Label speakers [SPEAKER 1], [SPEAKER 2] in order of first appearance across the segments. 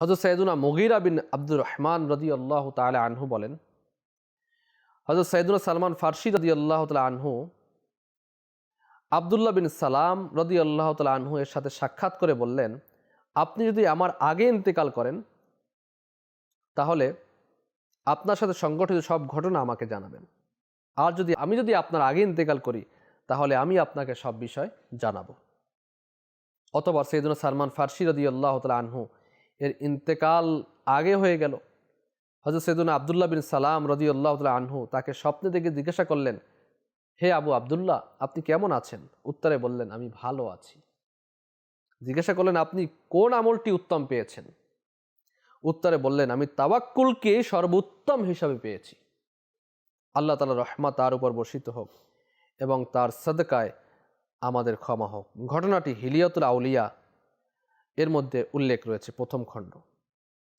[SPEAKER 1] হজরত সৈয়দুনা মগিরা বিন আব্দুর রহমান রদি আল্লাহ তালা আনহু বলেন হজরত সৈয়দুনা সালমান ফার্সি রদি আল্লাহ তালা আনহু আবদুল্লাহ বিন সালাম রদি আল্লাহ তালা আনহু এর সাথে সাক্ষাৎ করে বললেন, আপনি যদি আমার আগে ইন্তেকাল করেন, তাহলে আপনার সাথে সংগঠিত সব ঘটনা আমাকে জানাবেন। আর যদি, আমি যদি আপনার আগে ইন্তেকাল করি, তাহলে আমি আপনাকে সব বিষয় জানাব। অতবার সৈয়দুনা সালমান ফার্সি রদি আল্লাহ তালা আনহু এর ইন্তেকাল আগে হয়ে গেল। হজরত সৈদুনা আবদুল্লাহ বিন সালাম রদি আল্লাহ আনহু তাকে স্বপ্নে দেখে জিজ্ঞাসা করলেন, হে আবু আবদুল্লাহ, আপনি কেমন আছেন? উত্তরে বললেন, আমি ভালো আছি। জিজ্ঞাসা করলেন, আপনি কোন আমলটি উত্তম পেয়েছেন? উত্তরে বললেন, আমি তাবাক্কুলকে সর্বোত্তম হিসাবে পেয়েছি। আল্লাহ তালা রহমা তার উপর বর্ষিত হোক এবং তার সদকায় আমাদের ক্ষমা হোক। ঘটনাটি হিলিয়াতুল আউলিয়া এর মধ্যে উল্লেখ রয়েছে প্রথম খণ্ড।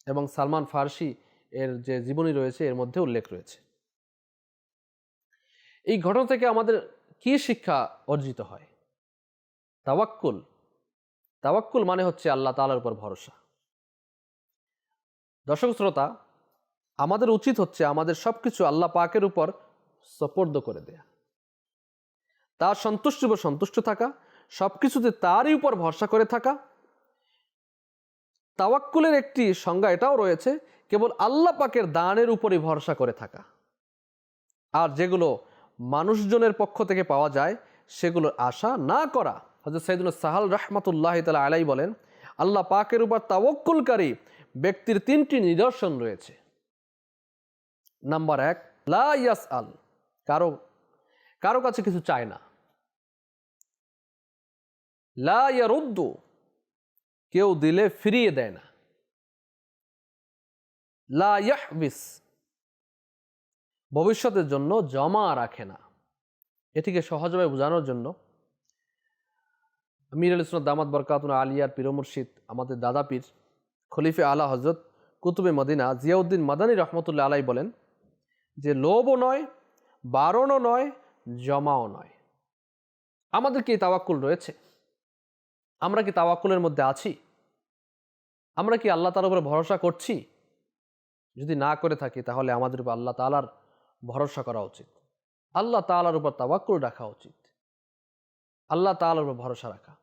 [SPEAKER 1] এবং সালমান ফার্সি এর যে জীবনী রয়েছে, এর মধ্যে উল্লেখ রয়েছে। এই ঘটনা থেকে আমাদের কি শিক্ষা অর্জিত হয়? তাওয়াক্কুল। তাওয়াক্কুল মানে হচ্ছে আল্লাহ তালার উপর ভরসা। দর্শক শ্রোতা, আমাদের উচিত হচ্ছে আমাদের সব কিছু আল্লাহ পাকের উপর সপর্দ করে দেয়া। তার সন্তুষ্ট উপর সন্তুষ্ট থাকা সব কিছুতে তারই উপর ভরসা করে থাকা তাওয়াক্কুলের একটি সংজ্ঞা এটাও রয়েছে, কেবল আল্লাহ পাকের দানের উপরই ভরসা করে থাকা। আর যেগুলো মানুষজনের পক্ষ থেকে পাওয়া যায়, সেগুলোর আশা না করা। হজরত সৈদুল সাহাল রহমতুল্লাহ তালা আলাই বলেন, আল্লাহ পাকের উপর তাওয়াক্কুলকারী ব্যক্তির তিনটি নিদর্শন রয়েছে। নাম্বার এক, লা ইয়াস আল কারও কারও কাছে কিছু চায় না। লা ইয়ারুদ্দু কেউ দিলে ফিরিয়ে দেয় না। লা ইয়াহবিস, ভবিষ্যতের জন্য জমা রাখে না। এটিকে সহজভাবে বোঝানোর জন্য মীর আল ইসলাম দামাত বরকাতুন আলিয়ার পীর মুর্শিদ, আমাদের দাদা পীর খলিফে আলা হজরত কুতুবে মদিনা জিয়াউদ্দিন মাদানী রহমতুল্লাহ আলাই বলেন যে, লোভও নয়, বারণও নয়, জমাও নয়। আমাদের কি তাওয়াক্কুল রয়েছে? আমরা কি তাওয়াক্কুলের মধ্যে আছি? আমরা কি আল্লাহ তালার উপরে ভরসা করছি? যদি না করে থাকি, তাহলে আমাদের উপর আল্লাহ তালার ভরসা করা উচিত। আল্লাহ তালার উপর তাওয়াক্কুল রাখা উচিত। আল্লাহ তালার উপর ভরসা রাখা।